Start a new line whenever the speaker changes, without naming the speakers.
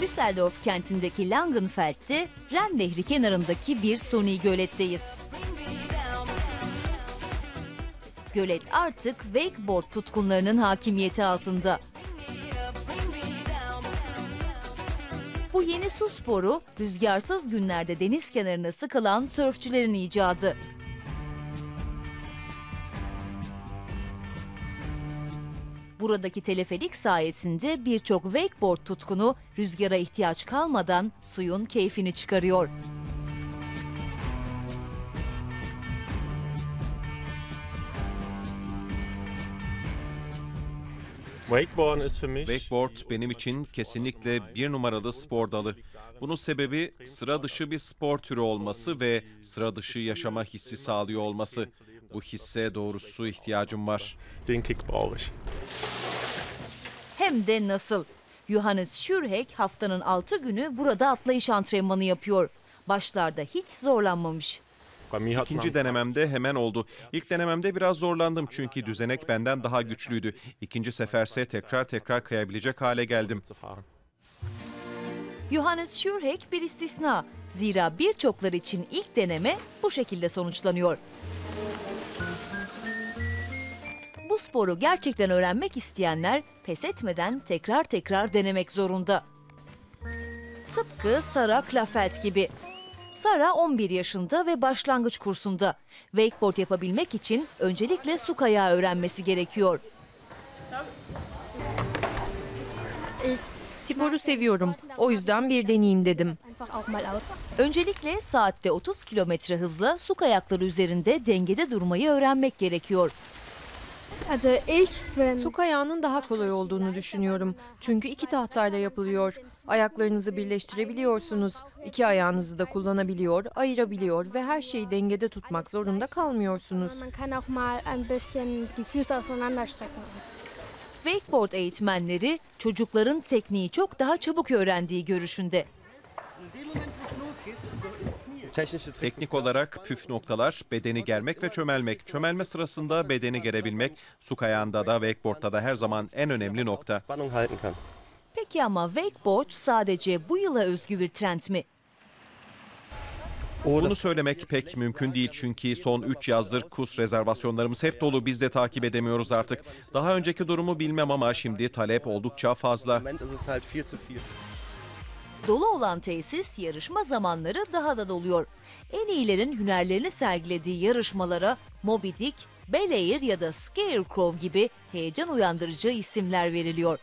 Düsseldorf kentindeki Langenfeld'de Ren Nehri kenarındaki bir suni göletteyiz. Gölet artık wakeboard tutkunlarının hakimiyeti altında. Bu yeni su sporu rüzgarsız günlerde deniz kenarına sıkılan sörfçülerin icadı. Buradaki teleferik sayesinde birçok wakeboard tutkunu rüzgara ihtiyaç kalmadan suyun keyfini çıkarıyor.
Wakeboard benim için kesinlikle bir numaralı spor dalı. Bunun sebebi sıra dışı bir spor türü olması ve sıra dışı yaşama hissi sağlıyor olması. Bu hisse doğrusu ihtiyacım var.
den Kick brauche ich.
Hem de nasıl? Johannes Schürheck haftanın 6 günü burada atlayış antrenmanı yapıyor. Başlarda hiç zorlanmamış.
Bei mir hat's nach
İkinci denememde hemen oldu. İlk denememde biraz zorlandım çünkü düzenek benden daha güçlüydü. İkinci seferse tekrar tekrar kayabilecek hale geldim.
zu fahren.
Johannes Schürheck bir istisna. Zira birçokları için ilk deneme bu şekilde sonuçlanıyor. Bu sporu gerçekten öğrenmek isteyenler pes etmeden tekrar tekrar denemek zorunda. Tıpkı Sara Klafeld gibi. Sara 11 yaşında ve başlangıç kursunda. Wakeboard yapabilmek için öncelikle su kayağı öğrenmesi gerekiyor.
Sporu seviyorum. O yüzden bir deneyeyim dedim.
Einfach auch mal aus.
Öncelikle saatte 30 kilometre hızla su kayakları üzerinde dengede durmayı öğrenmek gerekiyor.
Also ich finde,
Su kayağının daha kolay olduğunu düşünüyorum. Çünkü iki tahtayla yapılıyor. Ayaklarınızı birleştirebiliyorsunuz. İki ayağınızı da kullanabiliyor, ayırabiliyor ve her şeyi dengede tutmak zorunda kalmıyorsunuz.
man kann auch mal ein bisschen die Füße auseinanderstrecken.
Wakeboard eğitmenleri çocukların tekniği çok daha çabuk öğrendiği görüşünde.
Teknik olarak püf noktalar bedeni germek ve çömelmek. Çömelme sırasında bedeni gerebilmek su kayağında da wakeboardda da her zaman en önemli nokta.
Peki ama wakeboard sadece bu yıla özgü bir trend mi?
Bunu söylemek pek mümkün değil çünkü son 3 yazdır kurs rezervasyonlarımız hep dolu. Biz de takip edemiyoruz artık. Daha önceki durumu bilmem ama şimdi talep oldukça fazla.
Dolu olan tesis yarışma zamanları daha da doluyor. En iyilerin hünerlerini sergilediği yarışmalara Moby Dick, Bel Air ya da Scarecrow gibi heyecan uyandırıcı isimler veriliyor.